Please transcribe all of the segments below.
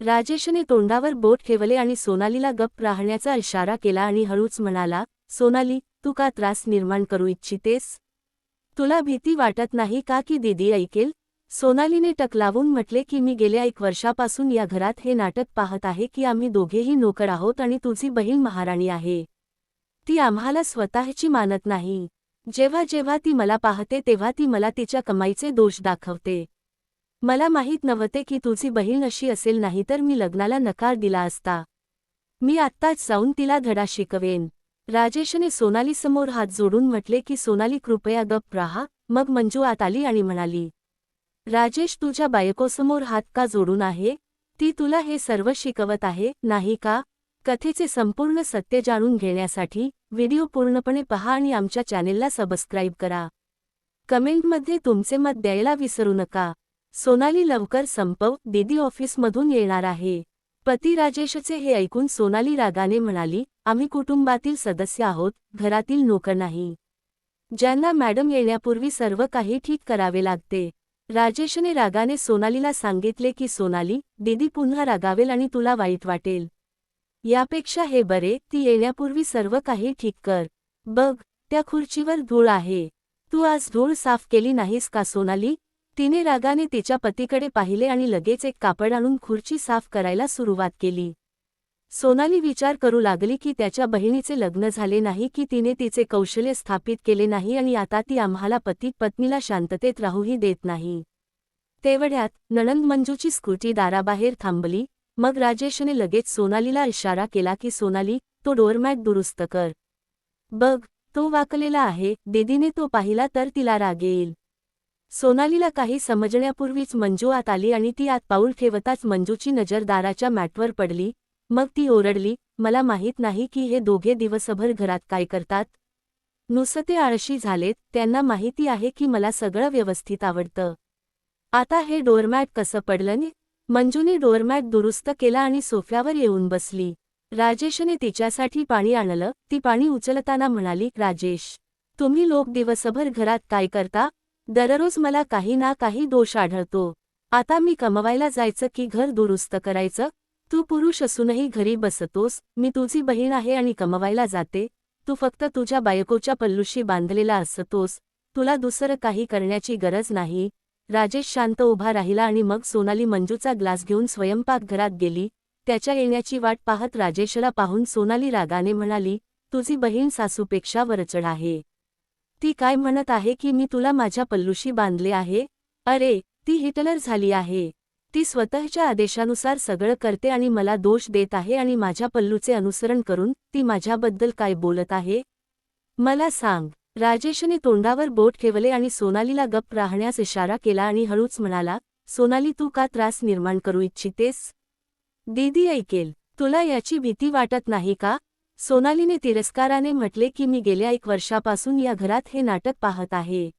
राजेशने तोंडावर बोट ठेवले आणि सोनालीला गप्प राहण्याचा इशारा केला आणि हळूच म्हणाला सोनाली तू का त्रास निर्माण करू इच्छितेस? तुला भीती वाटत नाही का की दीदी ऐकेल सोनालीने टकलावून म्हटले की मी गेल्या एक वर्षापासून या घरात हे नाटक पाहत आहे की आम्ही दोघेही नोकर आहोत आणि तुझी बहीण महाराणी आहे. ती आम्हाला स्वतःची मानत नाही. जेव्हा जेव्हा ती मला पाहते तेव्हा ती मला तिच्या कमाईचे दोष दाखवते. मला माहीत नव्हते की तुझी बहीण अशी असेल नाही तर मी लग्नाला नकार दिला असता. मी आत्ताच जाऊन तिला धडा शिकवेन. राजेशने सोनालीसमोर हात जोडून म्हटले की सोनाली कृपया गप्प राहा. मग मंजू आत आली आणि म्हणाली राजेश तुझ्या बायकोसमोर हात का जोडून आहे? ती तुला हे सर्व शिकवत आहे नाही का? कथेचे संपूर्ण सत्य जाणून घेण्यासाठी व्हिडिओ पूर्णपणे पहा आणि आमच्या चॅनेलला सबस्क्राईब करा. कमेंटमध्ये तुमचे मत द्यायला विसरू नका. सोनाली लवकर संपव दीदी ऑफिसमधून येणार आहे. पती राजेशचे हे ऐकून सोनाली रागाने म्हणाली आम्ही कुटुंबातील सदस्य आहोत घरातील नोकर नाही. ज्यांना मॅडम येण्यापूर्वी सर्व काही ठीक करावे लागते. राजेशने रागाने सोनालीला सांगितले की सोनाली दीदी पुन्हा रागावेल आणि तुला वाईट वाटेल. यापेक्षा हे बरे ती येण्यापूर्वी सर्व काही ठीक कर. बघ त्या खुर्चीवर धूळ आहे. तू आज धूळ साफ केली नाहीस का सोनाली? तिने रागाने तिच्या पतीकडे पाहिले आणि लगेच एक कापड आणून खुर्ची साफ करायला सुरुवात केली. सोनाली विचार करू लागली की त्याच्या बहिणीचे लग्न झाले नाही की तिने तिचे कौशल्य स्थापित केले नाही आणि आता ती आम्हाला पती पत्नीला शांततेत राहूही देत नाही. तेवढ्यात नणंद मंजूची स्कूटी दाराबाहेर थांबली मग राजेशने लगेच सोनालीला इशारा केला की सोनाली तो डोअरमॅट दुरुस्त कर. बघ तो वाकलेला आहे दीदीने तो पाहिला तर तिला राग येईल. सोनालीला काही समजण्यापूर्वीच मंजू आत आली आणि ती आत पाऊल ठेवताच मंजूची नजर दाराच्या मॅटवर पडली. मग ती ओरडली मला माहीत नाही की हे दोघे दिवसभर घरात काय करतात. नुसते आळशी झालेत त्यांना माहिती आहे की मला सगळं व्यवस्थित आवडतं. आता हे डोरमॅट कसं पडलं नि? मंजूने डोरमॅट दुरुस्त केला आणि सोफ्यावर येऊन बसली. राजेशने तिच्यासाठी पाणी आणलं ती पाणी उचलताना म्हणाली राजेश तुम्ही लोक दिवसभर घरात काय करता? दररोज मला काही ना काही दोष आढळतो. आता मी कमवायला जायचं की घर दुरुस्त करायचं? तू पुरुष असूनही घरी बसतोस मी तुझी बहीण आहे आणि कमवायला जाते. तू फक्त तुझ्या बायकोच्या पल्लूशी बांधलेला असतोस. तुला दुसरं काही करण्याची गरज नाही. राजेश शांत उभा राहिला आणि मग सोनाली मंजूचा ग्लास घेऊन स्वयंपाकघरात गेली. त्याच्या येण्याची वाट पाहत राजेशला पाहून सोनाली रागाने म्हणाली तुझी बहीण सासूपेक्षा वरचढ आहे. ती काय म्हणत आहे की मी तुला माझ्या पल्लूशी बांधले आहे? अरे ती हिटलर झाली आहे. ती स्वतःच्या आदेशानुसार सगळं करते आणि मला दोष देत आहे आणि माझ्या पल्लूचे अनुसरण करून ती माझ्याबद्दल काय बोलत आहे? मला सांग. राजेशने तोंडावर बोट ठेवले आणि सोनालीला गप्प राहण्यास इशारा केला आणि हळूच म्हणाला सोनाली तू का त्रास निर्माण करू इच्छितेस? दीदी ऐकेल. तुला याची भीती वाटत नाही का? सोनालीने तिरस्काराने म्हटले की मी गेल्या एक वर्षापासून या घरात हे नाटक पाहत आहे.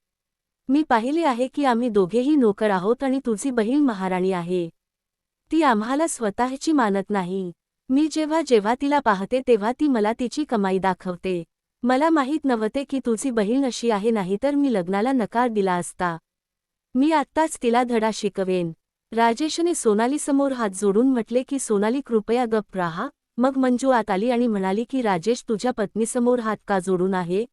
मी पाहिले आहे की आम्ही दोघेही नोकर आहोत आणि तुझी बहीण महाराणी आहे. ती आम्हाला स्वतःची मानत नाही. मी जेव्हा जेव्हा तिला पाहते तेव्हा ती मला तिची कमाई दाखवते. मला माहीत नव्हते की तुझी बहीण अशी आहे नाहीतर मी लग्नाला नकार दिला असता. मी आत्ताच तिला धडा शिकवेन. राजेशने सोनालीसमोर हात जोडून म्हटले की सोनाली कृपया गप्प राहा. मग मंजू आत आली आणि म्हणाली की राजेश तुझ्या पत्नीसमोर हात का जोडून आहे?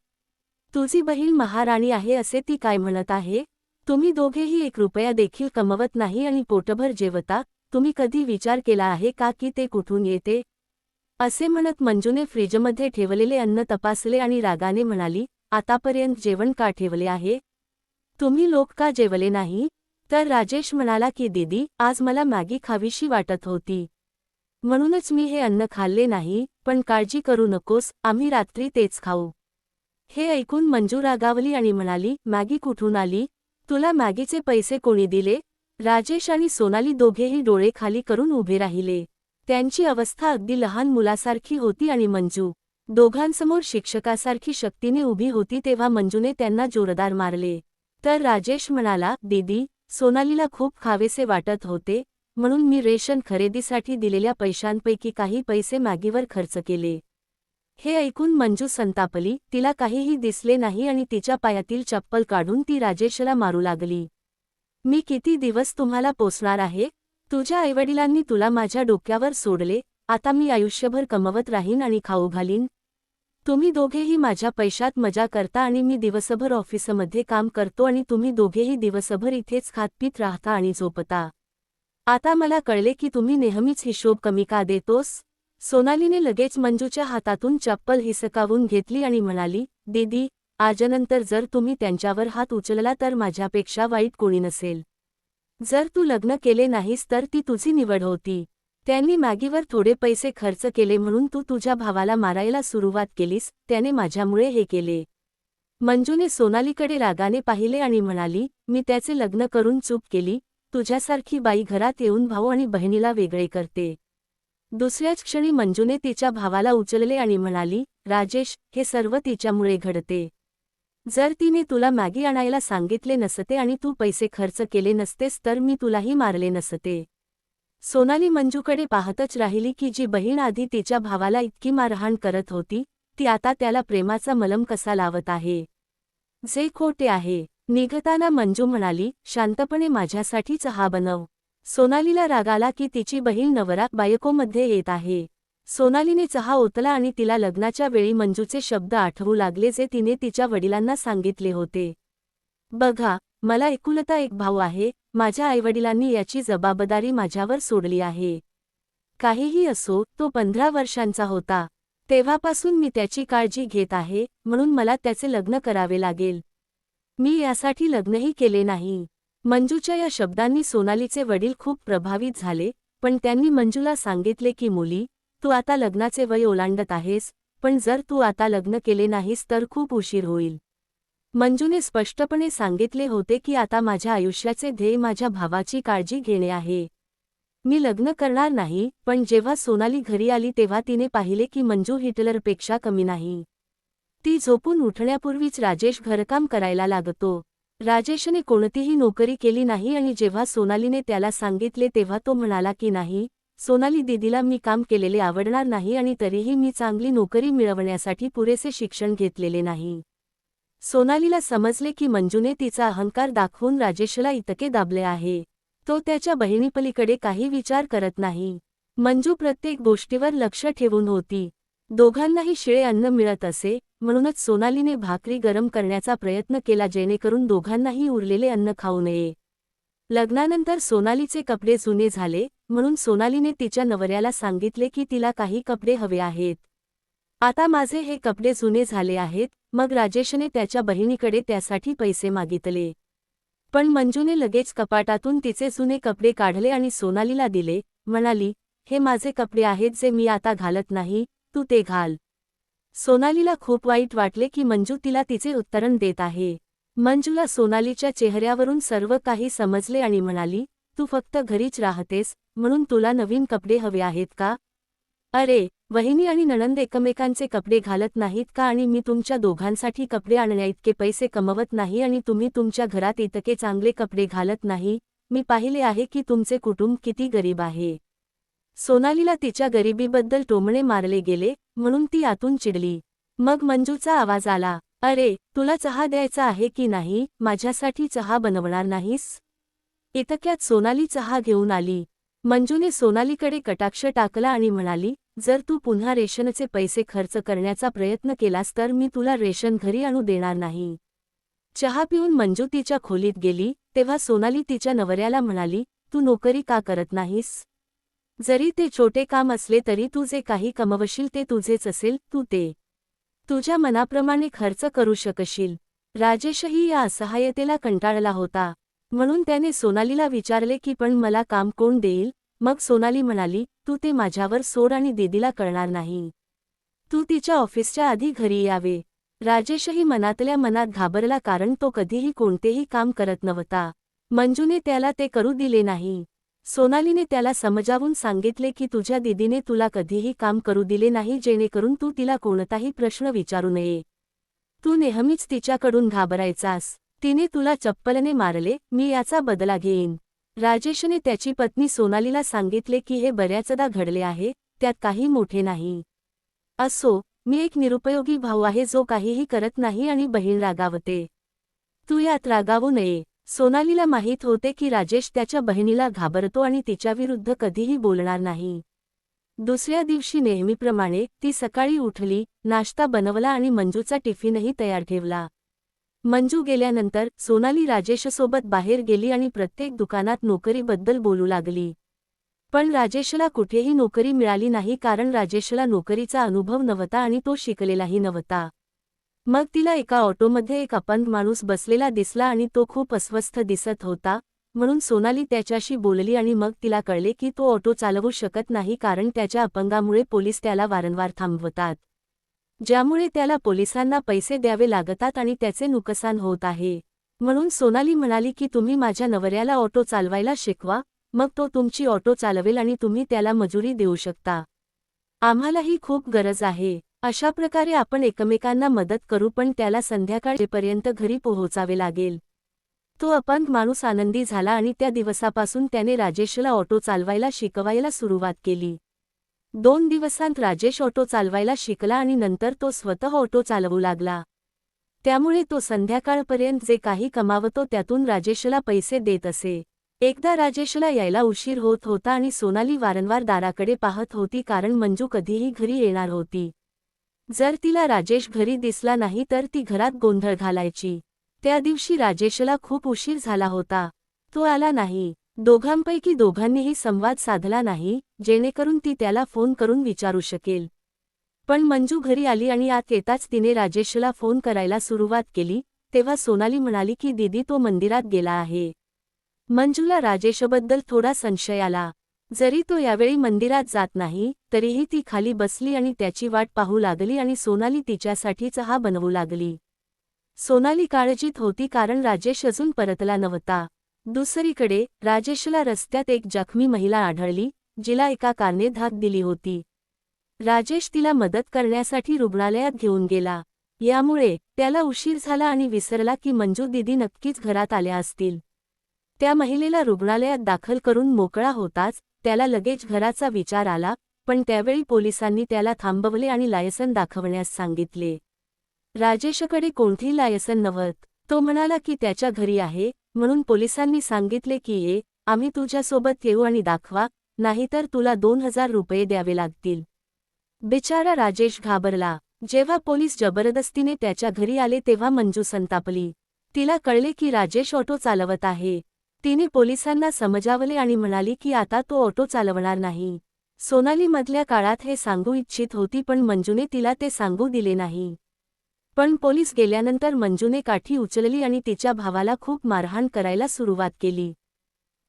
तुझी बहीण महाराणी आहे असे ती काय म्हणत आहे? तुम्ही दोघेही एक रुपया देखील कमवत नाही आणि पोटभर जेवता तुम्ही कधी विचार केला आहे का की ते कुठून येते? असे म्हणत मंजूने फ्रीजमध्ये ठेवलेले अन्न तपासले आणि रागाने म्हणाली आतापर्यंत जेवण का ठेवले आहे? तुम्ही लोक का जेवले नाही? तर राजेश म्हणाला की दीदी आज मला मॅगी खावीशी वाटत होती. म्हणूनच मी हे अन्न खाल्ले नाही पण काळजी करू नकोस आम्ही रात्री तेच खाऊ. हे ऐकून मंजू रागावली आणि म्हणाली मॅगी कुठून आली? तुला मॅगीचे पैसे कोणी दिले? राजेश आणि सोनाली दोघेही डोळे खाली करून उभे राहिले. त्यांची अवस्था अगदी लहान मुलासारखी होती आणि मंजू दोघांसमोर शिक्षकासारखी शक्तीने उभी होती तेव्हा मंजूने त्यांना जोरदार मारले. तर राजेश म्हणाला दीदी सोनालीला खूप खावेसे वाटत होते म्हणून मी रेशन खरेदीसाठी दिलेल्या पैशांपैकी काही पैसे मॅगीवर खर्च केले. हे ऐकून मंजू संतापली तिला काहीही दिसले नाही आणि तिच्या पायातील चप्पल काढून ती राजेशला मारू लागली. मी किती दिवस तुम्हाला पोसणार आहे? तुझ्या आईवडिलांनी तुला माझ्या डोक्यावर सोडले आता मी आयुष्यभर कमवत राहीन आणि खाऊ घालीन. तुम्ही दोघेही माझ्या पैशात मजा करता आणि मी दिवसभर ऑफिसमध्ये काम करतो आणि तुम्ही दोघेही दिवसभर इथेच खातपीत राहता आणि झोपता. आता मला कळले की तुम्ही नेहमीच हिशोब कमी का देतोस? सोनालीने लगेच मंजूच्या हातातून चप्पल हिसकावून घेतली आणि म्हणाली दीदी आजनंतर जर तुम्ही त्यांच्यावर हात उचलला तर माझ्यापेक्षा वाईट कोणी नसेल. जर तू लग्न केले नाहीस तर ती तुझी निवड होती. त्यांनी मॅगीवर थोडे पैसे खर्च केले म्हणून तू तुझ्या भावाला मारायला सुरुवात केलीस त्याने माझ्यामुळे हे केले. मंजूने सोनालीकडे रागाने पाहिले आणि म्हणाली मी त्याचे लग्न करून चूक केली तुझ्यासारखी बाई घरात येऊन भाऊ आणि बहिणीला वेगळे करते. दुसऱ्याच क्षणी मंजूने तिच्या भावाला उचलले आणि म्हणाली राजेश हे सर्व तिच्यामुळे घडते. जर तिने तुला मॅगी आणायला सांगितले नसते आणि तू पैसे खर्च केले नसतेस तर मी तुलाही मारले नसते सोनाली मंजूकडे पाहतच राहिली की जी बहीण आधी तिच्या भावाला इतकी मारहाण करत होती ती आता त्याला प्रेमाचा मलम कसा लावत आहे. जे खोटे आहे. निघताना मंजू म्हणाली शांतपणे माझ्यासाठी चहा बनव. सोनालीला रागाला की तिची बहीण नवरा बायकोमध्ये येत आहे. सोनालीने चहा ओतला आणि तिला लग्नाच्या वेळी मंजूचे शब्द आठवू लागले जे तिने तिच्या वडिलांना सांगितले होते. बघा मला एकुलता एक भाऊ आहे माझ्या आईवडिलांनी याची जबाबदारी माझ्यावर सोडली आहे. काहीही असो तो पंधरा वर्षांचा होता. तेव्हापासून मी त्याची काळजी घेत आहे म्हणून मला त्याचे लग्न करावे लागेल. मी यासाठी लग्नही केले नाही. मंजूच्या या शब्दांनी सोनालीचे वडील खूप प्रभावित झाले पण त्यांनी मंजूला सांगितले की मुली तू आता लग्नाचे वय ओलांडत आहेस पण जर तू आता लग्न केले नाहीस तर खूप उशीर होईल. मंजूने स्पष्टपणे सांगितले होते की आता माझ्या आयुष्याचे ध्येय माझ्या भावाची काळजी घेणे आहे. मी लग्न करणार नाही पण जेव्हा सोनाली घरी आली तेव्हा तिने पाहिले की मंजू हिटलरपेक्षा कमी नाही. ती झोपून उठण्यापूर्वीच राजेश घरकाम करायला लागतो. राजेशने कोणतीही नोकरी केली नाही आणि जेव्हा सोनालीने त्याला सांगितले तेव्हा तो म्हणाला की नाही सोनाली दिदीला मी काम केलेले आवडणार नाही आणि तरीही मी चांगली नोकरी मिळवण्यासाठी पुरेसे शिक्षण घेतलेले नाही. सोनालीला समजले की मंजूने तिचा अहंकार दाखवून राजेशला इतके दाबले आहे. तो त्याच्या बहिणीपलीकडे काही विचार करत नाही. मंजू प्रत्येक गोष्टीवर लक्ष ठेवून होती. दोघांनाही शिळे अन्न मिळत असे म्हणूनच सोनालीने भाकरी गरम करण्याचा प्रयत्न केला जेणेकरून दोघांनाही उरलेले अन्न खाऊ नये. लग्नानंतर सोनालीचे कपडे जुने झाले म्हणून सोनालीने तिच्या नवऱ्याला सांगितले की तिला काही कपडे हवे आहेत. आता माझे हे कपडे जुने झाले आहेत मग राजेशने त्याच्या बहिणीकडे त्यासाठी पैसे मागितले. पण मंजूने लगेच कपाटातून तिचे जुने कपडे काढले आणि सोनालीला दिले म्हणाली हे माझे कपडे आहेत जे मी आता घालत नाही तू ते घाल. सोनालीला खूप वाईट वाटले की मंजू तिला तिचे उत्तरण देत आहे. मंजूला सोनालीच्या चेहऱ्यावरून सर्व काही समजले आणि म्हणाली तू फक्त घरीच राहतेस म्हणून तुला नवीन कपडे हवे आहेत का? अरे वहिनी आणि नणंद एकमेकांचे कपडे घालत नाहीत का आणि मी तुमच्या दोघांसाठी कपडे आणण्याइतके पैसे कमवत नाही आणि तुम्ही तुमच्या घरात इतके चांगले कपडे घालत नाही? मी पाहिले आहे की तुमचे कुटुंब किती गरीब आहे. सोनालीला तिच्या गरिबीबद्दल टोमणे मारले गेले म्हणून ती आतून चिडली. मग मंजूचा आवाज आला अरे तुला चहा द्यायचा आहे की नाही? माझ्यासाठी चहा बनवणार नाहीस? इतक्यात सोनाली चहा घेऊन आली. मंजूने सोनालीकडे कटाक्ष टाकला आणि म्हणाली जर तू पुन्हा रेशनचे पैसे खर्च करण्याचा प्रयत्न केलास तर मी तुला रेशन घरी आणू देणार नाही. चहा पिऊन मंजू तिच्या खोलीत गेली तेव्हा सोनाली तिच्या नवऱ्याला म्हणाली तू नोकरी का करत नाहीस? जरी ते छोटे काम असले तरी तू जे काही कमवशील ते तुझेच असेल तू ते तुझ्या मनाप्रमाणे खर्च करू शकशील. राजेशही या असहाय्यतेला कंटाळला होता. म्हणून त्याने सोनालीला विचारले की पण मला काम कोण देईल? मग सोनाली म्हणाली तू ते माझ्यावर सोड आणि दीदीला कळणार नाही. तू तिच्या ऑफिसच्या आधी घरी यावे. राजेशही मनातल्या मनात घाबरला कारण तो कधीही कोणतेही काम करत नव्हता. मंजूने त्याला ते करू दिले नाही. सोनालीने त्याला समजावून सांगितले की तुझ्या दिदीने तुला कधीही काम करू दिले नाही जेणेकरून तू तिला कोणताही प्रश्न विचारू नये. तू नेहमीच तिच्याकडून घाबरायचास. तिने तुला चप्पलने मारले मी याचा बदला घेईन. राजेशने त्याची पत्नी सोनालीला सांगितले की हे बऱ्याचदा घडले आहे त्यात काही मोठे नाही. असो मी एक निरुपयोगी भाऊ आहे जो काहीही करत नाही आणि बहीण रागावते. तू यात रागावू नये. सोनालीला माहीत होते की राजेश त्याच्या बहिणीला घाबरतो आणि तिच्याविरुद्ध कधीही बोलणार नाही. दुसऱ्या दिवशी नेहमीप्रमाणे ती सकाळी उठली नाश्ता बनवला आणि मंजूचा टिफिनही तयार ठेवला. मंजू गेल्यानंतर सोनाली राजेशसोबत बाहेर गेली आणि प्रत्येक दुकानात नोकरीबद्दल बोलू लागली. पण राजेशला कुठेही नोकरी मिळाली नाही कारण राजेशला नोकरीचा अनुभव नव्हता आणि तो शिकलेलाही नव्हता. मग तिला एका ऑटोमध्ये एक अपंग माणूस बसलेला दिसला आणि तो खूप अस्वस्थ दिसत होता म्हणून सोनाली त्याच्याशी बोलली आणि मग तिला कळले की तो ऑटो चालवू शकत नाही कारण त्याच्या अपंगामुळे पोलीस त्याला वारंवार थांबवतात ज्यामुळे त्याला पोलिसांना पैसे द्यावे लागतात आणि त्याचे नुकसान होत आहे. म्हणून सोनाली म्हणाली की तुम्ही माझ्या नवऱ्याला ऑटो चालवायला शिकवा मग तो तुमची ऑटो चालवेल आणि तुम्ही त्याला मजुरी देऊ शकता. आम्हालाही खूप गरज आहे. अशा प्रकारे आपण एकमेकांना मदत करू पण त्याला संध्याकाळपर्यंत घरी पोहोचावे लागेल. तो अपंग माणूस आनंदी झाला आणि त्या दिवसापासून त्याने राजेशला ऑटो चालवायला शिकवायला सुरुवात केली. दोन दिवसांत राजेश ऑटो चालवायला शिकला आणि नंतर तो स्वतः ऑटो चालवू लागला. त्यामुळे तो संध्याकाळपर्यंत जे काही कमावतो त्यातून राजेशला पैसे देत असे. एकदा राजेशला यायला उशीर होत होता आणि सोनाली वारंवार दाराकडे पाहत होती कारण मंजू कधीही घरी येणार होती. जर तिला राजेश घरी दिसला नाही तर ती घरात गोंधळ घालायची. त्या दिवशी राजेशला खूप उशीर झाला होता. तो आला नाही. दोघांपैकी दोघांनीही संवाद साधला नाही जेणेकरून ती त्याला फोन करून विचारू शकेल. पण मंजू घरी आली आणि आत येताच तिने राजेशला फोन करायला सुरुवात केली तेव्हा सोनाली म्हणाली की दिदी तो मंदिरात गेला आहे. मंजूला राजेशबद्दल थोडा संशय आला. जरी तो यावेळी मंदिरात जात नाही तरीही ती खाली बसली आणि त्याची वाट पाहू लागली आणि सोनाली तिच्यासाठी चहा बनवू लागली. सोनाली काळजीत होती कारण राजेश अजून परतला नव्हता. दुसरीकडे राजेशला रस्त्यात एक जखमी महिला आढळली जिला एका कारने धाक दिली होती. राजेश तिला मदत करण्यासाठी रुग्णालयात घेऊन गेला. यामुळे त्याला उशीर झाला आणि विसरला की मंजू दिदी नक्कीच घरात आल्या असतील. त्या महिलेला रुग्णालयात दाखल करून मोकळा होताच त्याला लगेच घराचा विचार आला पण त्यावेळी पोलिसांनी त्याला थांबवले आणि लायसन दाखवण्यास सांगितले. राजेशकडे कोणती लायसन नव्हत. तो म्हणाला की त्याच्या घरी आहे म्हणून पोलिसांनी सांगितले की ये आम्ही तुझ्यासोबत येऊ आणि दाखवा नाहीतर तुला दोन हजार रुपये द्यावे लागतील. बिचारा राजेश घाबरला. जेव्हा पोलीस जबरदस्तीने त्याच्या घरी आले तेव्हा मंजू संतापली. तिला कळले की राजेश ऑटो चालवत आहे. तिने पोलिसांना समजावले आणि म्हणाली की आता तो ऑटो चालवणार नाही. सोनालीमधल्या काळात हे सांगू इच्छित होती पण मंजूने तिला ते सांगू दिले नाही. पण पोलीस गेल्यानंतर मंजूने काठी उचलली आणि तिच्या भावाला खूप मारहाण करायला सुरुवात केली.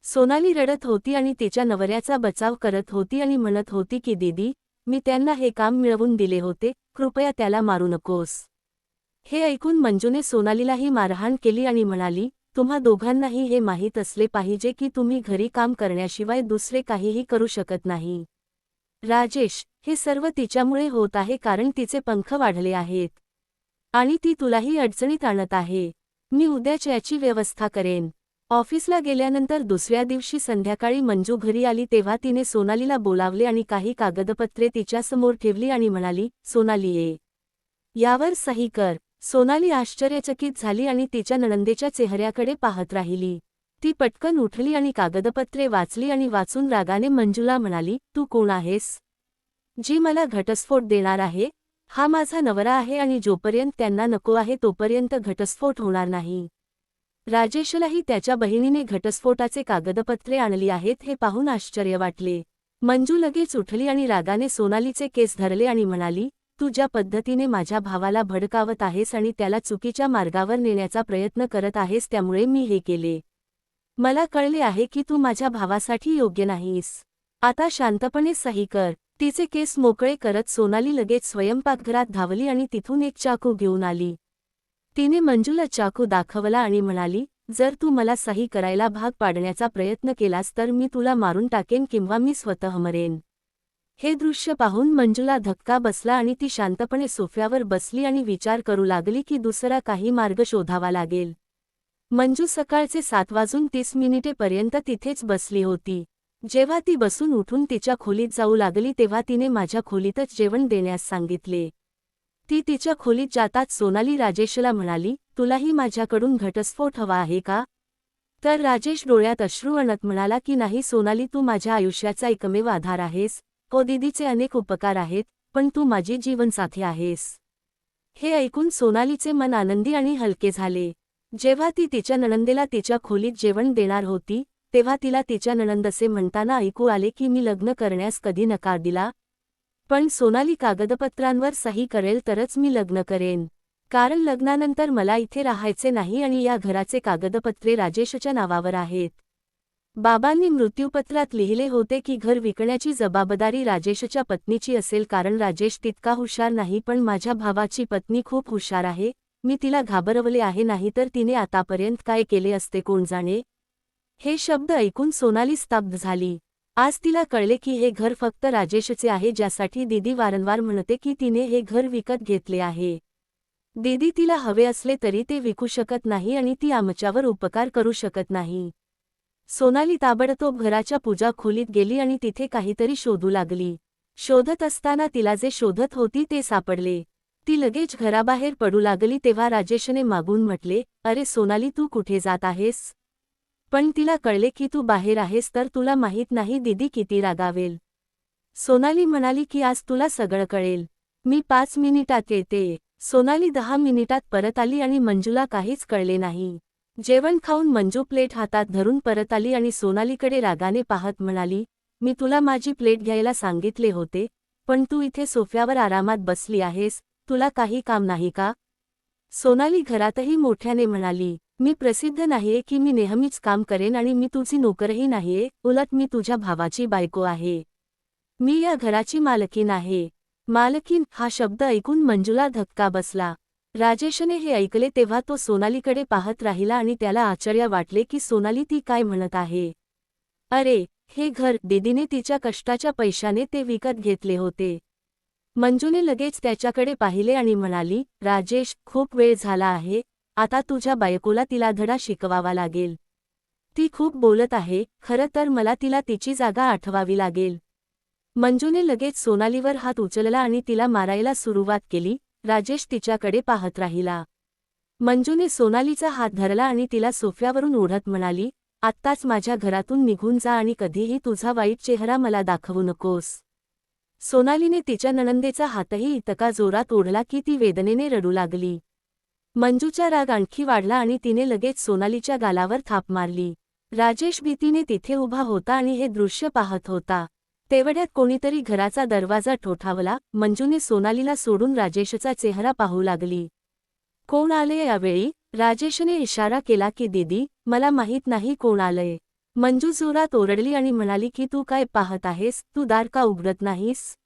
सोनाली रडत होती आणि तिच्या नवऱ्याचा बचाव करत होती आणि म्हणत होती की दीदी मी त्यांना हे काम मिळवून दिले होते कृपया त्याला मारू नकोस. हे ऐकून मंजूने सोनालीलाही मारहाण केली आणि म्हणाली तुम्हा दोघांनाही हे माहीत असले पाहिजे की तुम्ही घरी काम करण्याशिवाय दुसरे काहीही करू शकत नाही. राजेश हे सर्व तिच्यामुळे होत आहे कारण तिचे पंख वाढले आहेत. आणि ती तुलाही अडचणीत आणत आहे. मी उद्याच याची व्यवस्था करेन. ऑफिसला गेल्यानंतर दुसऱ्या दिवशी संध्याकाळी मंजू घरी आली तेव्हा तिने सोनालीला बोलावले आणि काही कागदपत्रे तिच्यासमोर ठेवली आणि म्हणाली सोनाली ये यावर सही कर. सोनाली आश्चर्यचकित झाली आणि तिच्या नणंदेच्या चेहऱ्याकडे पाहत राहिली. ती पटकन उठली आणि कागदपत्रे वाचली आणि वाचून रागाने मंजुला म्हणाली तू कोण आहेस? जी मला घटस्फोट देणार आहे हा माझा नवरा आहे आणि जोपर्यंत त्यांना नको आहे तोपर्यंत घटस्फोट होणार नाही. राजेशलाही त्याच्या बहिणीने घटस्फोटाचे कागदपत्रे आणली आहेत हे पाहून आश्चर्य वाटले. मंजू लगेच उठली आणि रागाने सोनालीचे केस धरले आणि म्हणाली तू ज्या पद्धतीने माझ्या भावाला भडकावत आहेस आणि त्याला चुकीच्या मार्गावर नेण्याचा प्रयत्न करत आहेस त्यामुळे मी हे केले. मला कळले आहे की तू माझ्या भावासाठी योग्य नाहीस. आता शांतपणे सही कर. तिचे केस मोकळे करत सोनाली लगेच स्वयंपाकघरात धावली आणि तिथून एक चाकू घेऊन आली. तिने मंजूला चाकू दाखवला आणि म्हणाली जर तू मला सही करायला भाग पाडण्याचा प्रयत्न केलास तर मी तुला मारून टाकेन किंवा मी स्वतः मरेन. हे दृश्य पाहून मंजूला धक्का बसला आणि ती शांतपणे सोफ्यावर बसली आणि विचार करू लागली की दुसरा काही मार्ग शोधावा लागेल. मंजू सकाळचे सात वाजून तीस मिनिटेपर्यंत तिथेच बसली होती. जेव्हा ती बसून उठून तिच्या खोलीत जाऊ लागली तेव्हा तिने माझ्या खोलीतच जेवण देण्यास सांगितले. ती तिच्या खोलीत जाताच सोनाली राजेशला म्हणाली तुलाही माझ्याकडून घटस्फोट हवा आहे का? तर राजेश डोळ्यात अश्रू आणत म्हणाला की नाही सोनाली तू माझ्या आयुष्याचा एकमेव आधार आहेस. हो ओ दिदीचे अनेक उपकार आहेत पण तू माझी जीवनसाथी आहेस. हे ऐकून सोनालीचे मन आनंदी आणि हलके झाले. जेव्हा ती तिच्या नणंदेला तिच्या खोलीत जेवण देणार होती तेव्हा तिला तिच्या नणंदसे म्हणताना ऐकू आले की मी लग्न करण्यास कधी नकार दिला? पण सोनाली कागदपत्रांवर सही करेल तरच मी लग्न करेन. कारण लग्नानंतर मला इथे राहायचे नाही आणि या घराचे कागदपत्रे राजेशच्या नावावर आहेत. बाबांनी मृत्यूपत्रात लिहिले होते की घर विकण्याची जबाबदारी राजेशच्या पत्नीची असेल कारण राजेश तितका हुशार नाही पण माझ्या भावाची पत्नी खूप हुशार आहे मी तिला घाबरवले आहे नाही तर तिने आतापर्यंत काय केले असते कोण जाणे? हे शब्द ऐकून सोनाली स्तब्ध झाली. आज तिला कळले की हे घर फक्त राजेशचे आहे ज्यासाठी दिदी वारंवार म्हणते की तिने हे घर विकत घेतले आहे. दिदी तिला हवे असले तरी ते विकू शकत नाही आणि ती आमच्यावर उपकार करू शकत नाही. सोनाली ताबडतोब घराच्या पूजा खोलीत गेली आणि तिथे काहीतरी शोधू लागली. शोधत असताना तिला जे शोधत होती ते सापडले. ती लगेच घराबाहेर पडू लागली तेव्हा राजेशने मागून म्हटले अरे सोनाली तू कुठे जात आहेस? पण तिला कळले की तू बाहेर आहेस तर तुला माहीत नाही दिदी किती रागावेल. सोनाली म्हणाली की आज तुला सगळं कळेल. मी पाच मिनिटात येते. सोनाली दहा मिनिटात परत आली आणि मंजूला काहीच कळले नाही. जेवण खाऊन मंजू प्लेट हातात धरून परत आली आणि सोनालीकडे रागाने पाहत म्हणाली मी तुला माझी प्लेट घ्यायला सांगितले होते पण तू इथे सोफ्यावर आरामात बसली आहेस तुला काही काम नाही का? सोनाली घरातही मोठ्याने म्हणाली मी प्रसिद्ध नाहीये की मी नेहमीच काम करेन आणि मी तुझी नोकरही नाहीये उलट मी तुझ्या भावाची बायको आहे. मी या घराची मालकीन आहे. मालकीन हा शब्द ऐकून मंजूला धक्का बसला. राजेशने हे ऐकले तेव्हा तो सोनालीकडे पाहत राहिला आणि त्याला आश्चर्य वाटले की सोनाली ती काय म्हणत आहे. अरे हे घर दिदीने तिच्या कष्टाच्या पैशाने ते विकत घेतले होते. मंजूने लगेच त्याच्याकडे पाहिले आणि म्हणाली राजेश खूप वेळ झाला आहे आता तुझ्या बायकोला तिला धडा शिकवावा लागेल. ती खूप बोलत आहे खरं तर मला तिला तिची जागा आठवावी लागेल. मंजूने लगेच सोनालीवर हात उचलला आणि तिला मारायला सुरुवात केली राजेश तिच्याकडे पाहत राहिला. मंजूने सोनालीचा हात धरला आणि तिला सोफ्यावरून ओढत म्हणाली आत्ताच माझ्या घरातून निघून जा आणि कधीही तुझा वाईट चेहरा मला दाखवू नकोस. सोनालीने तिच्या नणंदेचा हातही इतका जोरात ओढला की ती वेदनेने रडू लागली. मंजूचा राग आणखी वाढला आणि तिने लगेच सोनालीच्या गालावर थाप मारली. राजेश भीतीने तिथे उभा होता आणि हे दृश्य पाहत होता. तेवढ्यात कोणीतरी घराचा दरवाजा ठोठावला मंजूने सोनालीला सोडून राजेशचा चेहरा पाहू लागली. कोण आले यावेळी राजेशने इशारा केला की दिदी मला माहीत नाही कोण आलंय. मंजू जोरात ओरडली आणि म्हणाली की तू काय पाहत आहेस? तू दार का उघडत नाहीस?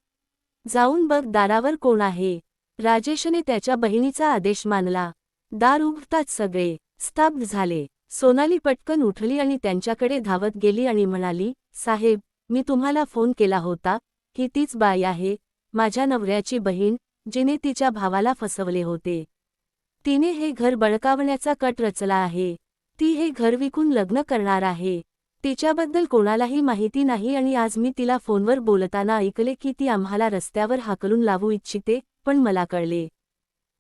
जाऊन बघ दारावर कोण आहे राजेशने त्याच्या बहिणीचा आदेश मानला. दार उघडताच सगळे. स्तब्ध झाले. सोनाली पटकन उठली आणि त्यांच्याकडे धावत गेली आणि म्हणाली साहेब मी तुम्हाला फोन केला होता की तीच बाई आहे माझ्या नवऱ्याची बहीण जिने तिच्या भावाला फसवले होते. तिने हे घर बळकावण्याचा कट रचला आहे. ती हे घर विकून लग्न करणार आहे. तिच्याबद्दल कोणालाही माहिती नाही आणि आज मी तिला फोनवर बोलताना ऐकले की ती आम्हाला रस्त्यावर हाकलून लावू इच्छिते पण मला कळले.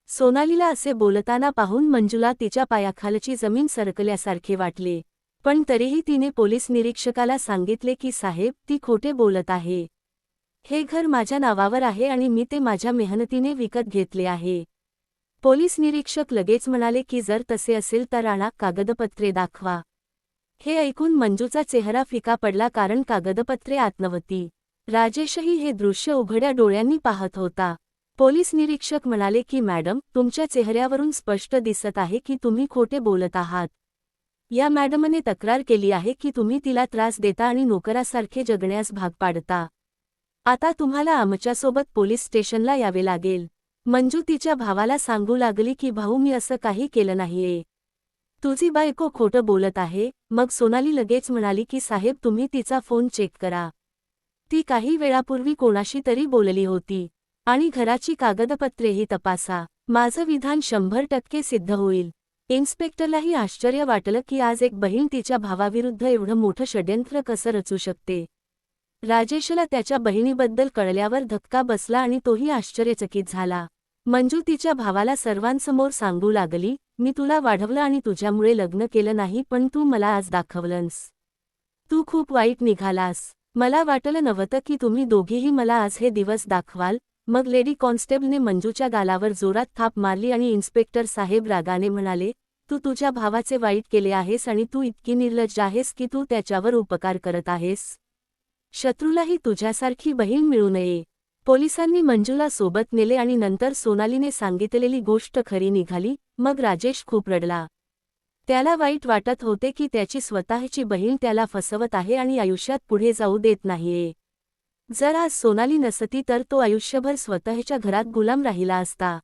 सोनालीला असे बोलताना पाहून मंजुला तिच्या पायाखालची जमीन सरकल्यासारखे वाटले. पण तरीही तिने पोलीस निरीक्षकाला सांगितले की साहेब ती खोटे बोलत आहे. हे घर माझ्या नावावर आहे आणि मी ते माझ्या मेहनतीने विकत घेतले आहे. पोलीस निरीक्षक लगेच म्हणाले की जर तसे असेल तर आणा कागदपत्रे दाखवा. हे ऐकून मंजूचा चेहरा फिका पडला कारण कागदपत्रे आत्मवती. राजेशही हे दृश्य उघड्या डोळ्यांनी पाहत होता. पोलीस निरीक्षक म्हणाले की मॅडम तुमच्या चेहऱ्यावरून स्पष्ट दिसत आहे की तुम्ही खोटे बोलत आहात. या मॅडमने तक्रार केली आहे की तुम्ही तिला त्रास देता आणि नोकरासारखे जगण्यास भाग पाडता. आता तुम्हाला आमच्यासोबत पोलीस स्टेशनला यावे लागेल. मंजू तिच्या भावाला सांगू लागली की भाऊ मी असं काही केलं नाहीये. तुझी बायको खोटं बोलत आहे. मग सोनाली लगेच म्हणाली की साहेब तुम्ही तिचा फोन चेक करा. ती काही वेळापूर्वी कोणाशी तरी बोलली होती आणि घराची कागदपत्रेही तपासा. माझं विधान शंभर टक्के सिद्ध होईल. इन्स्पेक्टरलाही आश्चर्य वाटलं की आज एक बहीण तिच्या भावाविरुद्ध एवढं मोठं षड्यंत्र कसं रचू शकते. राजेशला त्याच्या बहिणीबद्दल कळल्यावर धक्का बसला आणि तोही आश्चर्यचकित झाला. मंजू तिच्या भावाला सर्वांसमोर सांगू लागली मी तुला वाढवलं आणि तुझ्यामुळे लग्न केलं नाही पण तू मला आज दाखवलंस. तू खूप वाईट निघालास. मला वाटलं नव्हतं की तुम्ही दोघीही मला आज हे दिवस दाखवाल मग लेडी कॉन्स्टेबलने मंजूच्या गालावर जोरात थाप मारली आणि इन्स्पेक्टर साहेब रागाने म्हणाले तू तुझ्या भावाचे वाईट केले आहेस आणि तू इतकी निर्लज्ज आहेस की तू त्याच्यावर उपकार करत आहेस. शत्रूलाही तुझ्यासारखी बहीण मिळू नये. पोलिसांनी मंजूला सोबत नेले आणि नंतर सोनालीने सांगितलेली गोष्ट खरी निघाली मग राजेश खूप रडला. त्याला वाईट वाटत होते की त्याची स्वतःची बहीण त्याला फसवत आहे आणि आयुष्यात पुढे जाऊ देत नाहीये. जर आज सोनाली नसती तर तो आयुष्यभर स्वतःच्या घरात गुलाम राहिला असता.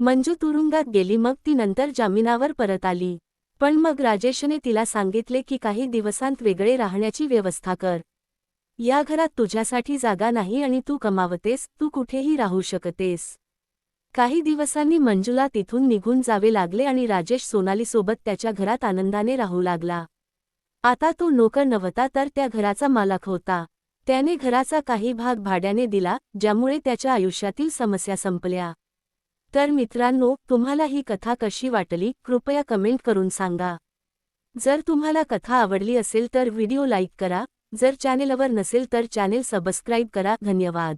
मंजू तुरुंगात गेली मग ती नंतर जामिनावर परत आली. पण मग राजेशने तिला सांगितले की काही दिवसांत वेगळे राहण्याची व्यवस्था कर. या घरात तुझ्यासाठी जागा नाही आणि तू कमावतेस तू कुठेही राहू शकतेस. काही दिवसांनी मंजूला तिथून निघून जावे लागले आणि राजेश सोनालीसोबत त्याच्या घरात आनंदाने राहू लागला. आता तो नोकर नव्हता तर त्या घराचा मालक होता. त्याने घराचा काही भाग भाड्याने दिला ज्यामुळे त्याच्या आयुष्यातील समस्या संपल्या. तर मित्रांनो तुम्हाला ही कथा कशी वाटली कृपया कमेंट करून सांगा. जर तुम्हाला कथा आवडली असेल तर व्हिडिओ लाईक करा जर चॅनेलवर नसेल तर चॅनेल सबस्क्राईब करा धन्यवाद.